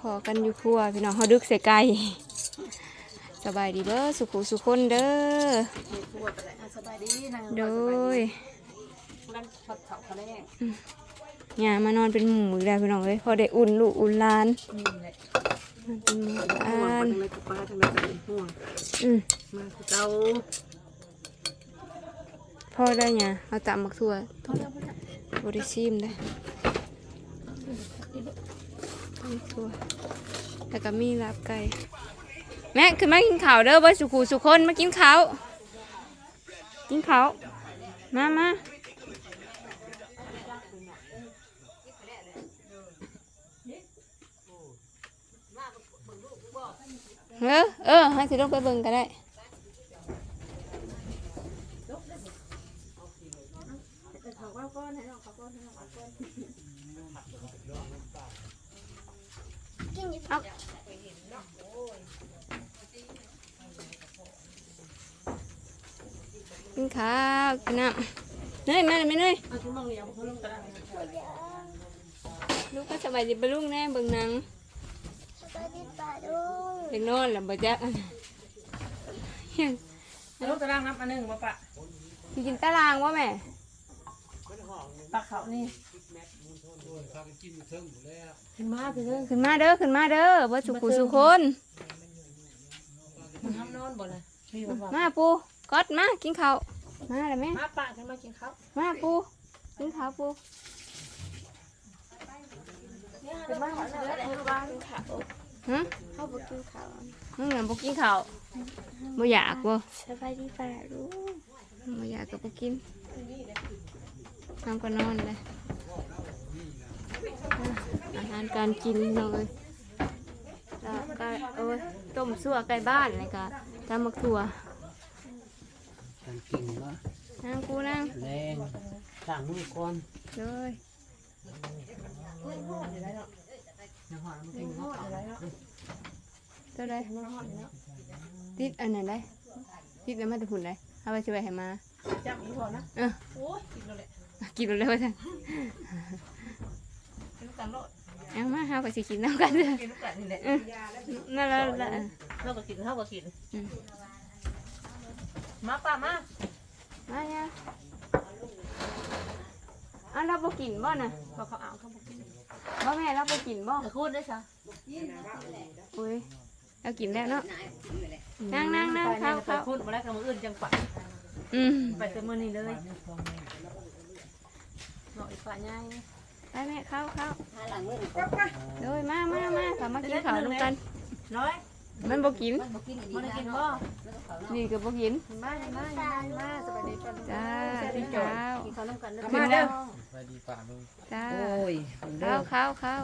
พอกันอยู่ครัวพี่น้องเฮาดึกใส่ไก่สบายดีเด้อสุขุสุคนเด้อปวดอะไรสบายดีนางโดยนั่งผัดเผาเขาแรกหย่ามานอนเป็นหมู่อีกแล้วพี่น้องเอ้ยพอได้อุ่นลูกอุ่นหลานนี่แหละนอนเป็นหมู่ห่วอ่างนทำไมกับป้าทำไมกับห่วงอืมมาคือเจ้าพ่อได้หยังเอาตำมักทั่วพอแล้วพอแล้วบริซิมได้มักทั่ว แล้วก็มีลาบไก่แม่ขึ้นมากินข้าวเด้อเบ่สุขุสุคนมากินข้าวกินข้าวมามาเออเออให้สิลงไปเบิ่งก็ได้เขา ก็ก้อนให้เราเขาก้อนให้เราก้อนกินข้าวกินน้ำเนยมาเลยไหมเนยเอาที่มองเลี้ยงเขาลงตารางลูกก็สบายดีปะลูกแน่เบิ่งหนังสวัสดีป่าลุงเด็กนอนแล้วบ่จักยังลงตารางนับอันหนึ่งมาปะสิกินตารางวะแม่ปะเขานี่ ขึ้นมาคือเรื่องขึ้นมาเด้อขึ้นมาเด้อบ่สุขุสุคนมันทำนอนบ่เลยมีบ่มาปูกอดมากินข้าวมาเลยแม่มาปะขึ้นมากินข้าวมาปูกินข้าวปูขึ้นมาขอเลือดให้บ้านค่ะฮะเขาบอกกินข้าวมึงน่ะบ่กินข้าวบ่อยากบ่สวัสดีป่าลุงบ่อยากก็บ่กินทำก็นอนเลยอะอาหารการกินเลยแล้วก็โอ้ยต้มซั่วไก่บ้านเลยก็ตำมักถั่วการกินวะนั่งกูนั่งแรงต่างมือก่อนเลยยังหอมมันกินข้าวอะไรเนาะตัวใดติดอันไหนได้ติดแล้วมาแต่หุ่นได้เอาไปช่วยให้มาจับอีกพอนะเออโอ้ยกินเลยกินแล้วว่าซั่นกินกันโลด เอามาเฮาก็สิกินน้ำกันเด้อกินลูกกันนี่แหละนั่นแล้วละเราก็กินเท่าก็กินอืมมาป่ามามาเนี่ยอันเราบ่กินบ่น่ะพอเขาเอาเขาบอกกินบ่แม่เราบ่กินบ่แต่พูดได้ซะอุ้ยเรากินแล้วเนาะนั่งนั่งนั่งไปเข้าไปเข้าพูดมาแล้วกับมืออื่นจังปะอืมไปแต่มือนี้เลยเนาะอีกฝ่ายง่าย ไปแม่เข้าเข้าโดยมามามาสามากินข้าวนํกันน้อยมันบ่กินมันได้กินบ่นี่ก็บ่กินกินบ้านกินบ้านกินบ้านมาสบายดีป่ะจ้ากินข้าวกินข้าวน้ำกันนะขึ้นแล้วไปดีป่าลุงจ้าโอ้ยเข้าเข้าเข้า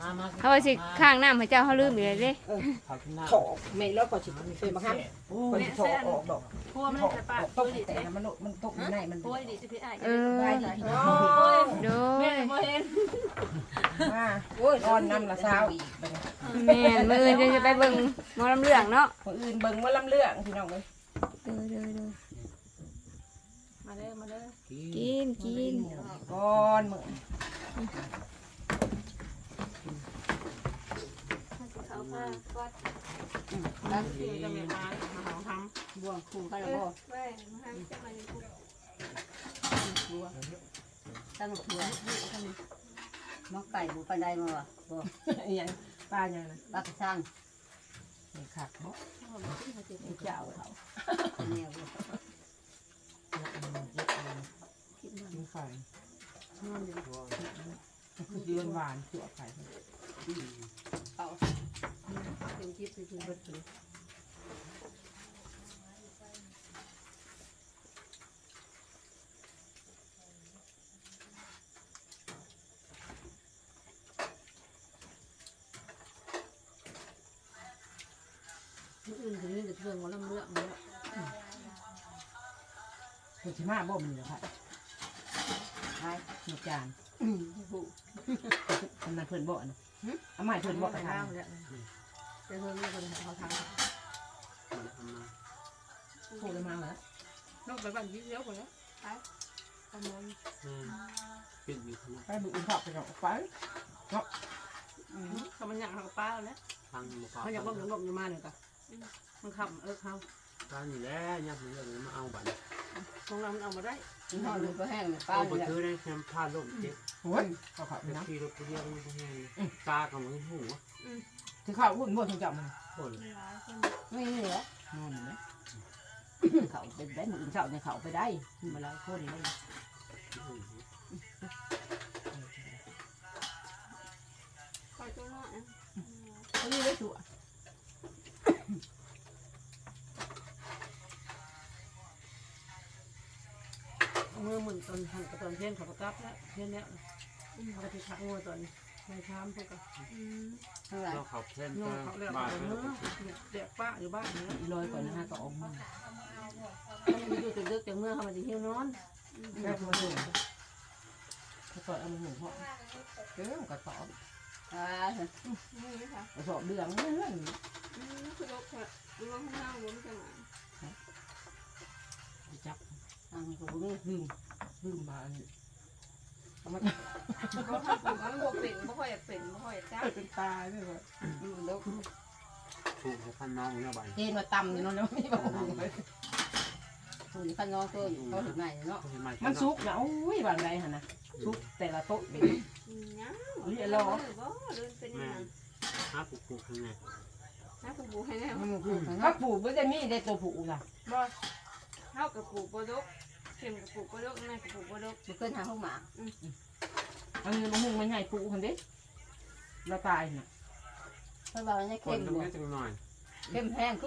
มามาเขาว่าสิข้างน้ำให้เจ้าเขาลืมอีกเลยเด้ผักหน้าถอกไม่แล้วก็สิเป็นบางครั้งคนสิถอกออกดอกพัวมันถอกจะอปะอกพัต้วมดิแต่มันโลมันตกอยู่ในมันพัวดิสิพี่ไอ้เออได้ดีโอ้ยโดแม่ยบ่เห็นมาโอ้ยนอนน้ำละเช้าอีกบัดนี้แม่นมื้ออื่นจะไปเบิ่งหมอลำเรื่องเนาะคนอื่นเบิ่งว่าลำเรื่องพี่น้องเอ้ยเด้อเด้อเด้อมาเด้อมาเด้อ กินกินก่อนมือเขาพาวัดแล้วสิจะมีมามาหาทำบวงคู่กันแล้วบ่แม่มาให้จะมาตั้งหัวน้องไก่บุปันไดมาว่ะบ่อีหยังป้าหยังนะปลากระชังนี่คักเนาะไอ้เจ้าเขาเนี่ยบ่ กิน ไข่คือยืนหวานคือเอาไข่เป็นคลิปเป็นเบิดเลยมื้ออื่นถึงนี่จะเพิ่มว่าลำเลือกเนาะคนสิมาบ่มีเหรอค่ะ หมดจานผู้อันนั้นเพิ่นบ่นะเอาใหม่เพิ่นบ่ไปกระทาทางเนี่ยจะเพิ่มเรื่องคนเขาทำโทรมาแล้วนอกไปบ้านยิ่งเยอะกว่านี้ไปทำงานเป็นอยู่ข้างไปบุญผักไปเนาะไปเนาะเขามันอยากเขาป้าแล้วทางบุกเขาอยากบ่มหลบอยู่มาหนึ่งก็มันขับเออเขาการนี่แหละเนี่ยผมจะมาเอาบัตร ของเรามันเอามาได้มันห่อมันก็แห้งป้าเอาเลไปยซื้อได้แคมผ้าล่มเจ็บโอ้ยเขาขับแต่นะที่รถเรียกมันก็แห้งตากับมันหูที่ข้าวหุ่นบ่ถึงจับมันคนไม่เหลือนอนอยู่ไหมเขาเป็นได้มือเช้าเนี่ยเขาไปได้มาแล้วคนเลยขอตัวหน่อยเขาไม่ได้ตัว มือหมุนตอนหันกับตอนเทียนเขาประกับแล้วเทียนแล้วเขาจะทักงัวตอนในชามพวกก็เท่าไหร่เราขับเส้นงัวก็เขาแล้วบ้านเนื้อเด็กป้าอยู่บ้านเนื้ออีลอยก่อนนะฮะก็ออกมาเขาไม่อยู่ตึกๆจากเมื่อเขามาจะหิวนอนแค่มาหุ่นเขาต่อยเอามาหุ่นพ่อเออกระสอบอ่านี่ค่ะกระสอบเดืองเลื่อนอืมคือลกค่ะลกข้างล่างล้มจังหวะจั บทางกูนี่ลืมลืมมาอันนี้มันบ่ค่อยเป็นมันบ่เป็นบ่ค่อยเป็นบ่ค่อยอยาเป็นตาเนี่ยว่ะแล้วถูกพันน้องเนี่ยบ้านเจนมาตำเนาะแล้วไม่บอกเลยคุณข้างนอกก็เขาถึงไหนเนาะ มันซุกนะโอ้ยบางไรฮะนะซุกแต่ละโต๊ะเป็นอืมยังเรียกรอบ่เดินเป็นยังไงหาผูกผูกข้างในนะกูบูให้แน่มันผูกถ้าผูกไม่ได้มีได้ตัวผูกนะบ่ เฮากับปลูกบ่ดกเข็มกับปลูกบ่ดกแม่กับปลูกบ่ดก มันขึ้นทางห้องหมาอันนี้มันหุ่นมันใหญ่ผูกคนเด็กเราตายน่ะเพราะว่ามันคเข้นมตรงนี้จังหน่อยเข้มแห้งก็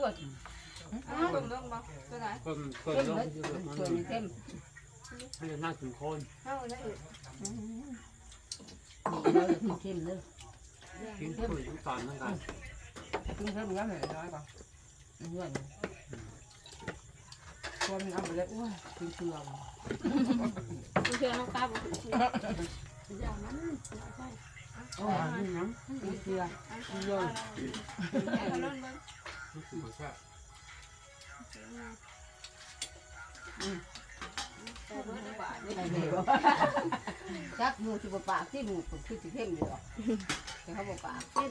อ้าวต้มดกบ่ตัวไหนคนคนเข้มลงเลยที่สุดมันส่วนเข้มไม่ได้นั่งถึงคนเฮาได้อีกนี่เราเข้มเลยกินคุยทุกตอนทั้งกันกินเพิ่มงั้นหน่อยน้อยกว่าเงื่อน ตัวมันเอาไปเลยอ้วนกินเกลือกูเชื่อน้องตาบ่ถูกอย่างนั้นใช่โอ๋อนี่น้กินเกลือเยอะให้เขาล้นเบิ่งำนี่คือมันแค่แต่เบิ่งได้บาทนี่ไม่เหลวจักมือที่ปากที่มือคือสิเข้มอยู่หรอแต่เขาบอกปากเข้ม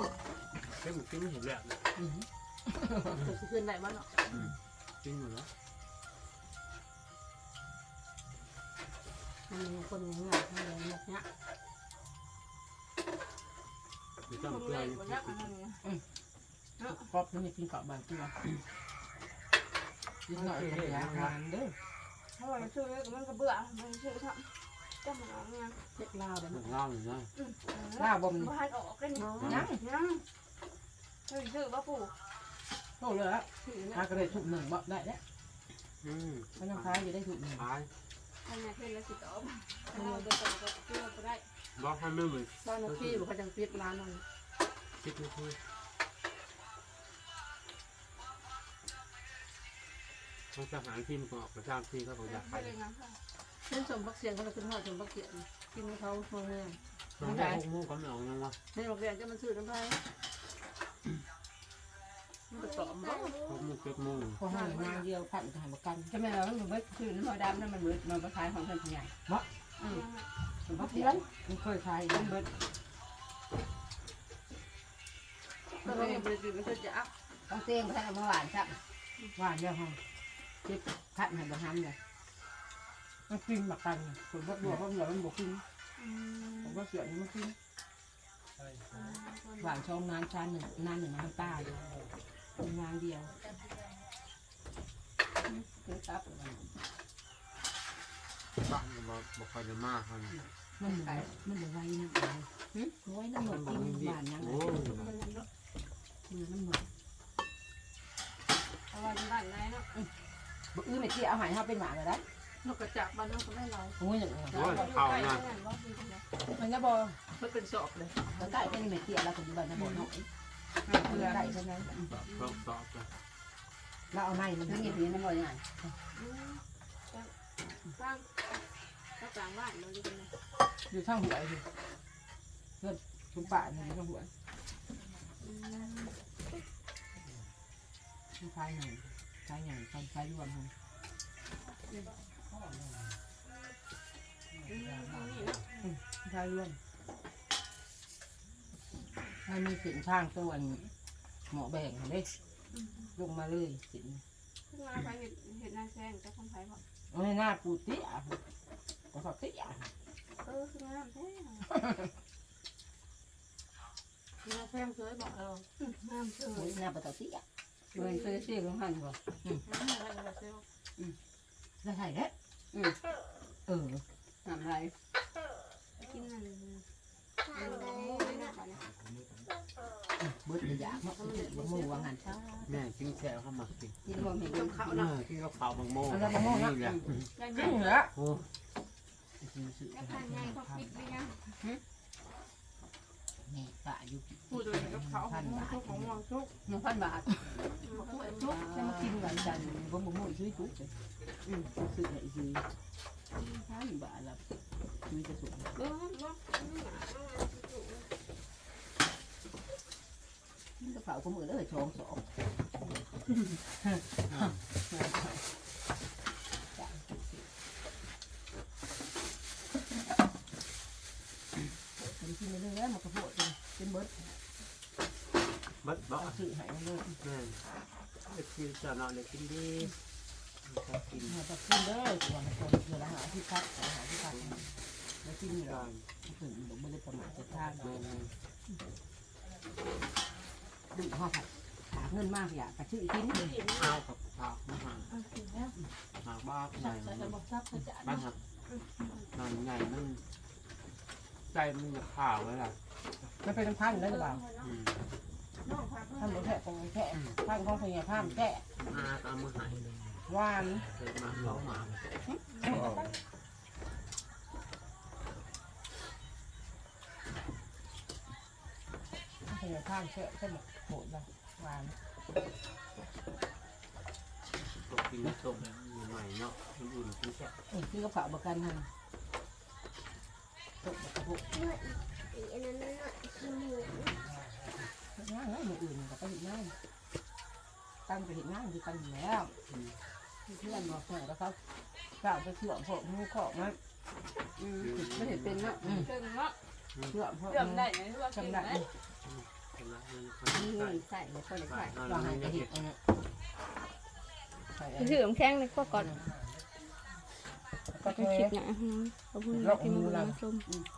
แค่หมูกินไม่เห็นแบบเลยจะขึ้นได้บ้างเนาะกินหมด มันมีคนงานอะไรเนี้ยหรือต้องผมเกลือเล่นนี่บ่ยักมันครอบนี่กินกับบางเกลือกินหน่อยเป็นยางานเด้อเพราะว่าชื่อมันก็เบื่อมันชื่อทำก็มันเอาเนี่ยเล็กลาวแบบหนั้นึ่นงเล่าหนึ่งนะล่าบ่มบ่ทันออกกันนี่ยังยังชื่อชื่อบ่ปู่โตเลยละมากระเด็นถุกหนึ่งบ่ได้แล้วอืมมันยังคล้ายอยู่ได้ถุกหนึ่งตาย อันนี้เพิ่นละสิตอบเราเดินไปก็เชื่อบ่ได้บอกให้ไม่เหมือนบ้านพี่บอกเขาจังเปียกร้านนั่นคิดไม่คุยต้องจะหาที่มันออกกระจางที่ก็ของอยากไปไปเลยนะค่ะเล่นสมบักเสียงก็ขึ้นหอดสมบักเสียงกินเขาเมืองเมืองน้องได้พวกมูก็ไม่ออกยังวะในโรงเรียนจะมันซื้อน้ำไปมั นก็ตอบบ่พวกมูเก็บมูพอให้งานเดียวผัดจะให้ประกันใช่ไหมเรามันไม่คือน้ำมันดำนั่นมันเหมือนมันมาขายของท่านใหญ่มันก็เสียมันเคยขายมันเบิดก็เลยบริษัทมันก็จะอัพต้องเต้งท่านเอามาหวานครับหวานเดียวห้องเจ็บผัดให้บ่ห้ำเลยมันกินหมักกันคนบ่บัวบ่เหลือมันบ่กินผมว่าเสือนี่มันกินหวานช่องน้ำชาหนึ่งน้ำหนึ่งน้ำตาเลย เป็นงานเดียวคือครับบ้านก็บอกบอกคอยจะมากเขาเนี่ยมันเหมือนมันเหมือนไว้นะเอาไว้น้ำหมมัดนบอกกินมีหวานยังไงโอ้ยมือน้ำหมดเอาไว้บ้านไหนเนาะบ่อื้อไม่เที่เอาหายเฮาเป็นหมาเลยได้นกกระจับบ้านนั้นก็ไม่เราโอ้ยอย่างนั้นโอ้ยเขานะมันจะบ่มันเป็นสอบเลยแล้วใกล้เป็นไม่เตี้ยแล้วปัจจุบันนะบอกน้ อยเพื่อได้ใช่ไหมสอบสอบเลยเราเอาไม้มันทั้งให้ยี่ปีนั่นบ่ยังไงสร้างก็กลางบ้านเราอยู่กันเลยอยู่ข้างหัวอยู่เพื่อนคุณป่านี่อยู่ข้างหัวคล้ายหนึ่งคล้ายหนึ่งคล้ายคล้ายรวมกันนี่เนาะคล้ายรวม มันมีสินทางตัวอันหมอแบ่งเด้ลงมาเลยสินมาไปเห็ดเห็ดนางแซงแต่คนไทยบอกโอ้ยหน้าปูเตี้ยก็เขาเตี้ยเออคืองามแท้กินแพงเฉยบอกเอองามเฉโอ้ยยหน้าปะตอเตี้ยเงินซื้อซื้อของหันบ่แล้วใช่แล้วเออทำไรกินนั่นทางใด เบิดเลยอยากเนาะบ่มูว่างันช้าแม่กินแซ่เข้ามากินกินบ่มีต้องเข้าเอนะอกินข้าวขาวบางโมแล้วบางโม่นะนี่แหละยังจยัริงงเหรอโอ้ยังทานไงเขาปิดไปยังนี่ป้าอยู่พูดเลยกับเขาของมองของมองชุกหนึ่งพันบาททุกจะมากินกันจันบ่บ่มูซื้อทุกอืมซื้อให้ซื้อห้าบาทละซื้อจะสุกเออบ่ก ระเป๋าก็มือเลยชองสองมันกินไปเรื่อยๆมันกระโปงเป็นเบิร์ดเบัดบ่เอาซื้อให้มันเลยแม่ไอ้กินจะนอนเลยกินดีชอบกินมันจะขึ้นเลยส่วนคนเวลาหาที่พักหาที่พักแล้วกินอยู่การถึงหนูไม่ได้ประมาทจะทางแม่ ดูห่อผัดหาเงินมากอยากกระชื่อทิ้งเอากับข้าวมาหาหาบ้าใหญ่ใส่กระบอกซับกระจาดบ้านครับนอนใหญ่มันใจมันจะข่าวไว้ล่ะมันเป็นพันได้หรือเปล่าอืมพันหรือแค่ของแค่พันของพญาพันแค่อาตามมือหายหวานเกิดมาเขาหมา พญาพันแค่แค่ไหมโหดละหวานตกกินส้มใหม่เนาะมันอุ่นกินแค่เออซื้อกระเป๋าประกันทันตกกระปุกอีอันนั้นน่ะขี้หมูง่ายแล้วมืออื่นก็ไปเห็นง่ายตั้งไปเห็นง่ายคือกันอยู่แล้วเพื่อนบอกแข่งแล้วครับกล่าวไปเสื่อมพวกมูขอกมันอืมไม่เห็นเป็นเนาะเกินเนาะเสื่อมเริ่มได้ไหมว่าจำกินได้ นละมันคนนี่ใส่ใส่เลยคนใส่นอนวางให้มันกระจะหิเห็บดอันนี้ใส่ถือมแข้งในข้อก่อนก็ก็เทคิดนะขอบคุณนะที่มาดูมาชมก